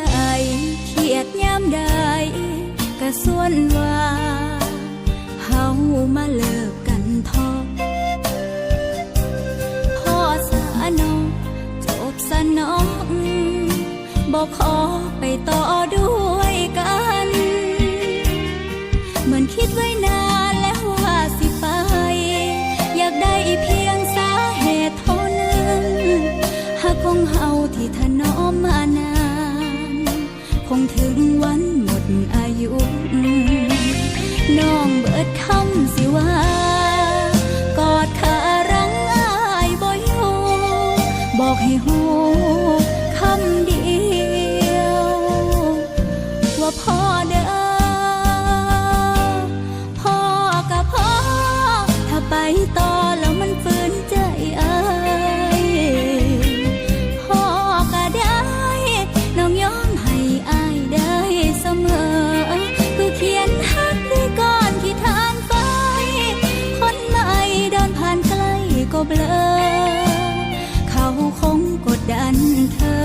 ใดเครียดยามใดก็ส่วนว่าเฮามาเลิกกันทอพ่อสานองจบสนองบอกขอไปต่อด้วยกัน เหมือนคิดไว้นานแล้วว่าสิไป อยากได้เพียงสาเหตุเท่านั้นหากของเฮาที่ถนอมมา คงถึงวันหมดอายุน้องเบิดคำสิว่า กอดขารังอายบ่อยู่บอกให้หูคำเดียว ว่าพ่อเด้อพ่อกับพ่อถ้าไปต่อ เบลอ เขาคงกดดันเธอ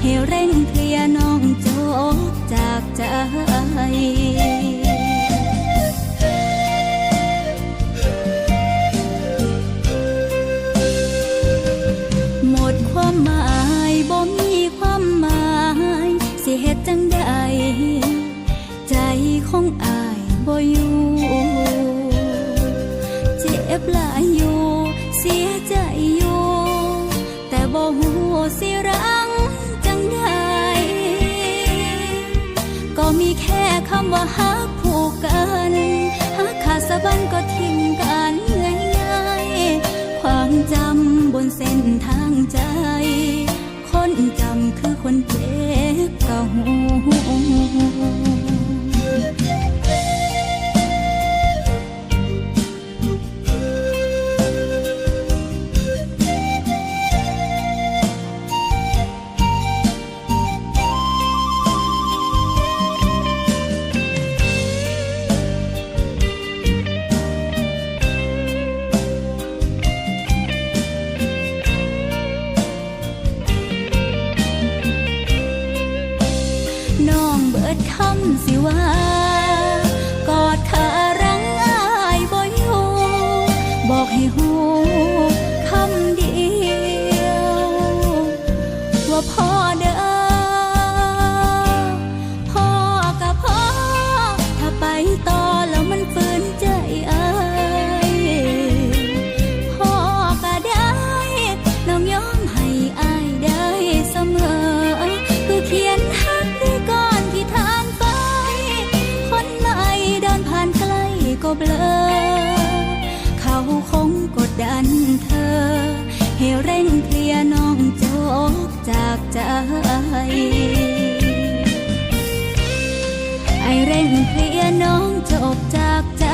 ให้เร่งเคลียร์น้องจบจากใจหมดความหมายบ่มีความหมาย สิเหตุจังใด ใจของอายบ่อยู่ เจ็บหลายอยู่ สิรังจังใดก็มีแค่คำว่าฮักผูกกัน ดคำสิว่ากอดขารังอายบ่อยู่ บอกให้หูคำเดียว ว่าพ่อเด้อพ่อกับพ่อถ้าไปต่อ ก็เบลอ เขาคงกดดันเธอ ให้เร่งเคลียร์น้องจบจากใจ ไอเร่งเคลียร์น้องจบจากใจ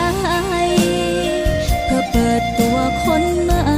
เพื่อเปิดตัวคนใหม่